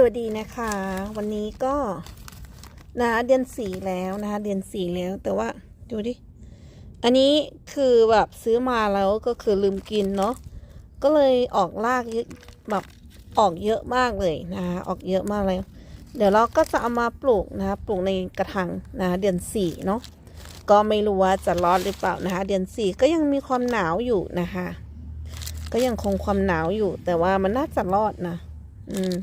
สวัสดีนะคะ วันนี้ก็นะเดือนสี่แล้วนะคะเดือนสี่แล้วแต่ว่าดูดิ อันนี้คือแบบซื้อมาแล้วก็คือลืมกินเนาะก็เลยออกรากเยอะแบบออกเยอะมากเลยนะออกเยอะมากเลย เดี๋ยวเราก็จะเอามาปลูกนะคะปลูกในกระถางนะคะเดือนสี่เนาะก็ไม่รู้ว่าจะรอดหรือเปล่านะคะ เดือนสี่ก็ยังมีความหนาวอยู่นะคะ ก็ยังคงความหนาวอยู่ แต่ว่ามันน่าจะรอดนะ อืม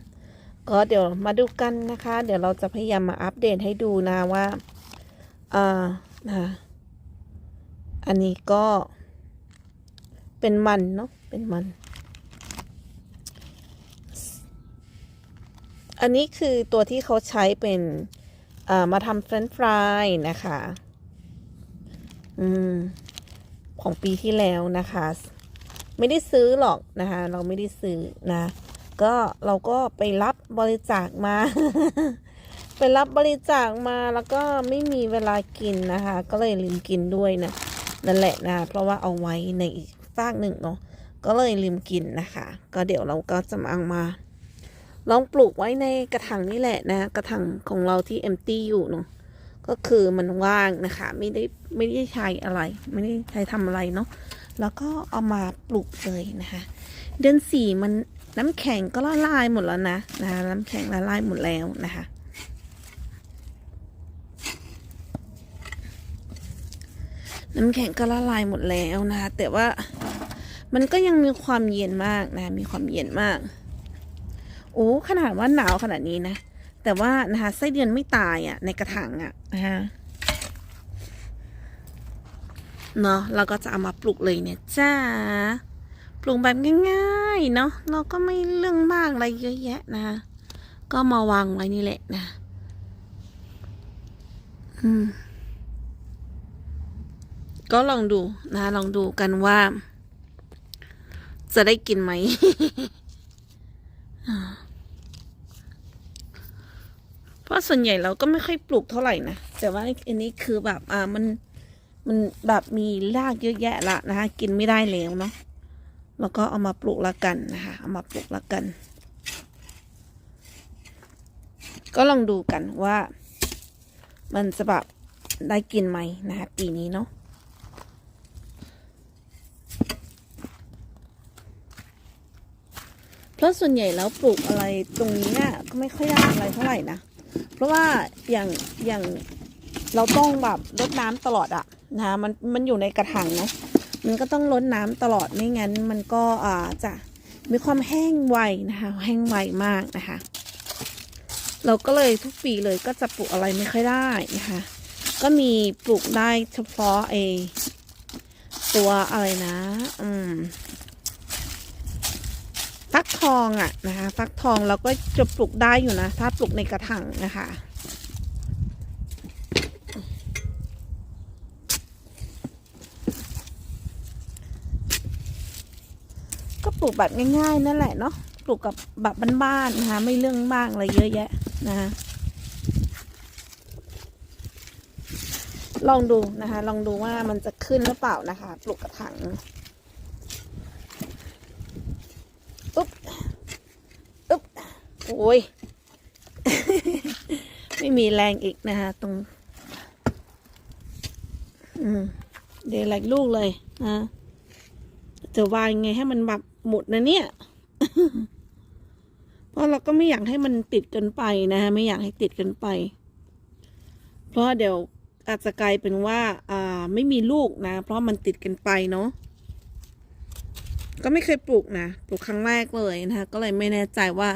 ก็เดี๋ยวมาดูกันนะคะ เดี๋ยวเราจะพยายามมาอัปเดตให้ดูนะว่าอ่านะอันนี้ก็เป็นมันเนาะเป็นมัน อันนี้คือตัวที่เขาใช้เป็นอ่ามาทำเฟรนช์ฟรายนะคะ อืม ของปีที่แล้วนะคะ ไม่ได้ซื้อหรอกนะคะ เราไม่ได้ซื้อนะ ก็เราก็ไปรับบริจาคมา ไปรับบริจาคมาแล้วก็ไม่มีเวลากินนะคะ ก็เลยลืมกินด้วยนะนั่นแหละนะเพราะว่าเอาไว้ในอีกฟากหนึ่งเนาะก็เลยลืมกินนะคะ ก็เดี๋ยวเราก็จะมาเอามา ลองปลูกไว้ในกระถางนี่แหละนะ กระถางของเราที่เอมตี้อยู่เนาะก็คือมันว่างนะคะ ไม่ได้ไม่ได้ใช้อะไร ไม่ได้ใช้ทำอะไรเนาะแล้วก็เอามาปลูกเลยนะคะ เดือนสี่มัน น้ำแข็งก็ละลายหมดแล้วนะนะคะน้ำแข็งละลายหมดแล้วนะคะ น้ำแข็งก็ละลายหมดแล้วนะคะแต่ว่ามันก็ยังมีความเย็นมากนะมีความเย็นมากโอ้ขนาดว่าหนาวขนาดนี้นะแต่ว่านะคะไส้เดือนไม่ตายอะ่ะในกระถางอะ่ะนะคะเนาะเราก็จะเอามาปลูกเลยเนี่ยจ้า ปลูกแบบง่ายๆเนาะเราก็ไม่เรื่องมากอะไรเยอะแยะนะคะก็มาวางไว้นี่แหละนะ อืม ก็ลองดูนะ ลองดูกันว่า จะได้กินไหมเพราะส่วนใหญ่เราก็ไม่ค่อยปลูกเท่าไหร่นะ แต่ว่าอันนี้คือแบบ อ่ามัน มันแบบมีรากเยอะแยะละนะคะกินไม่ได้แล้วเนาะ แล้วก็เอามาปลูกละกันนะคะ เอามาปลูกละกัน ก็ลองดูกันว่า มันจะแบบได้กินไหมนะคะ ปีนี้เนาะเพราะส่วนใหญ่แล้วปลูกอะไรตรงนี้เนี่ยก็ไม่ค่อยได้อะไรเท่าไหร่นะ เพราะว่าอย่างอย่างเราต้องแบบรดน้ำตลอดอะนะคะมันมันอยู่ในกระถางเนาะ มันก็ต้องรดน้ำตลอดไม่งั้น มันก็อ่าจะมีความแห้งไวนะคะแห้งไวมากนะคะ เราก็เลยทุกปีเลยก็จะปลูกอะไรไม่ค่อยได้นะคะ ก็มีปลูกได้เฉพาะไอตัวอะไรนะ อืมฟักทองอะนะคะ ฟักทองเราก็จะปลูกได้อยู่นะ ถ้าปลูกในกระถางนะคะ ลูกแบบง่ายๆ นั่นแหละเนาะปลูกกับแบบบ้านๆนะคะไม่เรื่องบ้างอะไรเยอะแยะนะคะลองดูนะคะ ลองดูว่ามันจะขึ้นหรือเปล่านะคะ ปลูกกระถางอุ๊บอุ๊บโอ้ย ไม่มีแรงอีกนะคะ ตรง อืม เดี๋ยวหลายลูกเลยนะจะวางยังไงให้มันแบบ หมดนะเนี่ย เพราะเราก็ไม่อยากให้มันติดเกันไปนะฮะ ไม่อยากให้ติดเกันไป เพราะเดี๋ยวอาจจะกลายเป็นว่า อ่า ไม่มีลูกนะ เพราะมันติดกันไปเนาะ ก็ไม่เคยปลูกนะ ปลูกครั้งแรกเลยนะคะ ก็เลยไม่แน่ใจว่า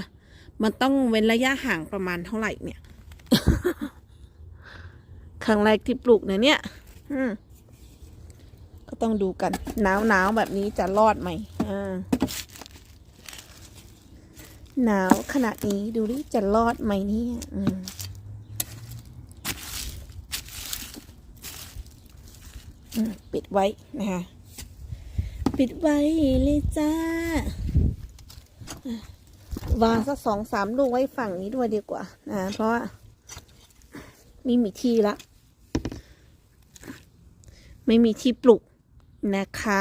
มันต้องเว้นระยะห่างประมาณเท่าไหร่เนี่ย ครั้งแรกที่ปลูกนะเนี่ย อืมก็ต้องดูกันหนาวหนาวแบบนี้จะรอดไหมอ่า หนาวขนาดนี้ดูดิจะรอดไหมเนี่ยอืมปิดไว้นะคะ ปิดไว้เลยจ้าวางสักสองสามลูกไว้ฝั่งนี้ด้วยดีกว่านะเพราะว่าไม่มีที่ละ ไม่มีที่ปลูกนะคะ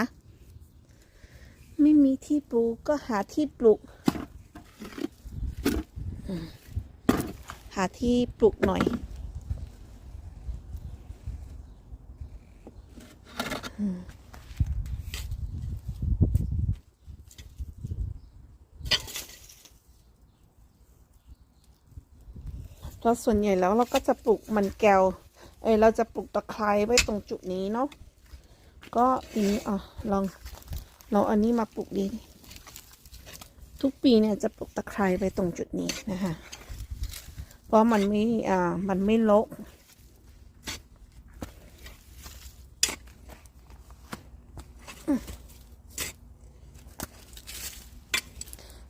ไม่มีที่ปลูกก็หาที่ปลูก หาที่ปลูกหน่อย เราส่วนใหญ่แล้วเราก็จะปลูกมันแก้ว เอ้ยเราจะปลูกตะไคร้ไว้ตรงจุดนี้เนาะ ก็ทีนี้อะลอง ลองอันนี้มาปลูกดี ทุกปีเนี่ยจะปลูกตะไคร้ไว้ตรงจุดนี้นะคะ เพราะมันไม่อ่ามันไม่รก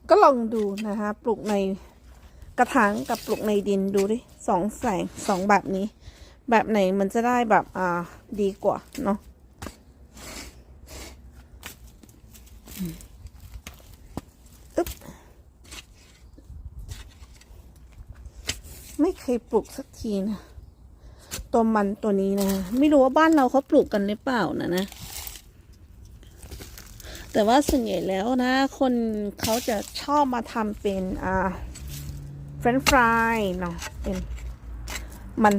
ก็ลองดูนะคะ ปลูกในกระถางกับปลูกในดินดูดิสองแสงสองแบบนี้ แบบไหนมันจะได้แบบอ่าดีกว่าเนาะ อึ๊บ ไม่เคยปลูกสักทีนะตัวมันตัวนี้นะ ไม่รู้ว่าบ้านเราเขาปลูกกันหรือเปล่านะนะ แต่ว่าส่วนใหญ่แล้วนะ คนเขาจะชอบมาทำเป็น อ่าเฟรนช์ฟรายเนาะเป็นมัน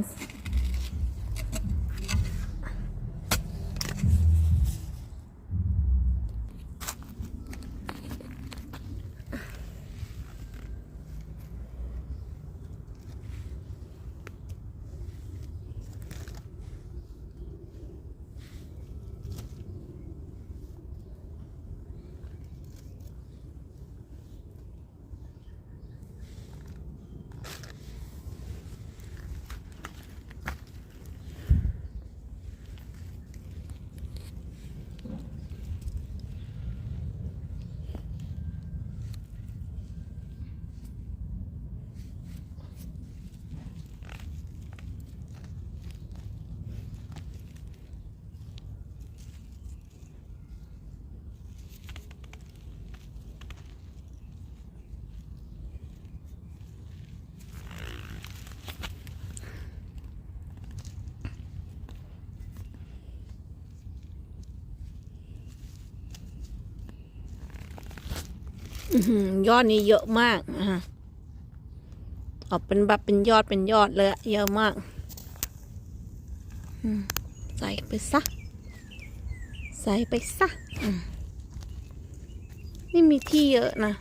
ยอดนี้เยอะมากนะฮะออกเป็นแบบเป็นยอดเป็นยอดเลยเยอะมากใส่ไปซะใส่ไปซะนี่มีที่เยอะนะ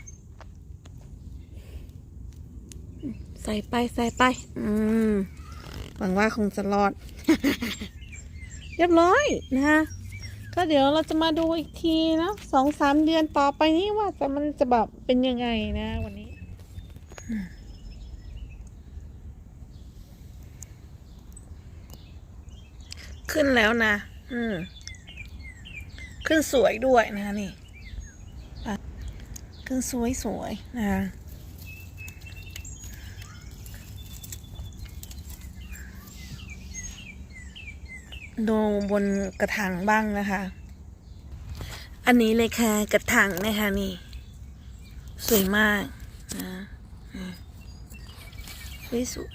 ใส่ไปใส่ไป อืมหวังว่าคงจะรอด เรียบร้อยนะฮะ ก็เดี๋ยวเราจะมาดูอีกทีนะสองสามเดือนต่อไปนี้ว่าจะมันจะแบบเป็นยังไงนะวันนี้ ขึ้นแล้วนะ อืม ขึ้นสวยด้วยนะนี่ขึ้นสวยสวยๆนะดูบนกระถางบ้างนะคะ อันนี้เลยค่ะกระถางนะคะนี่ สวยมากนะสวยสวย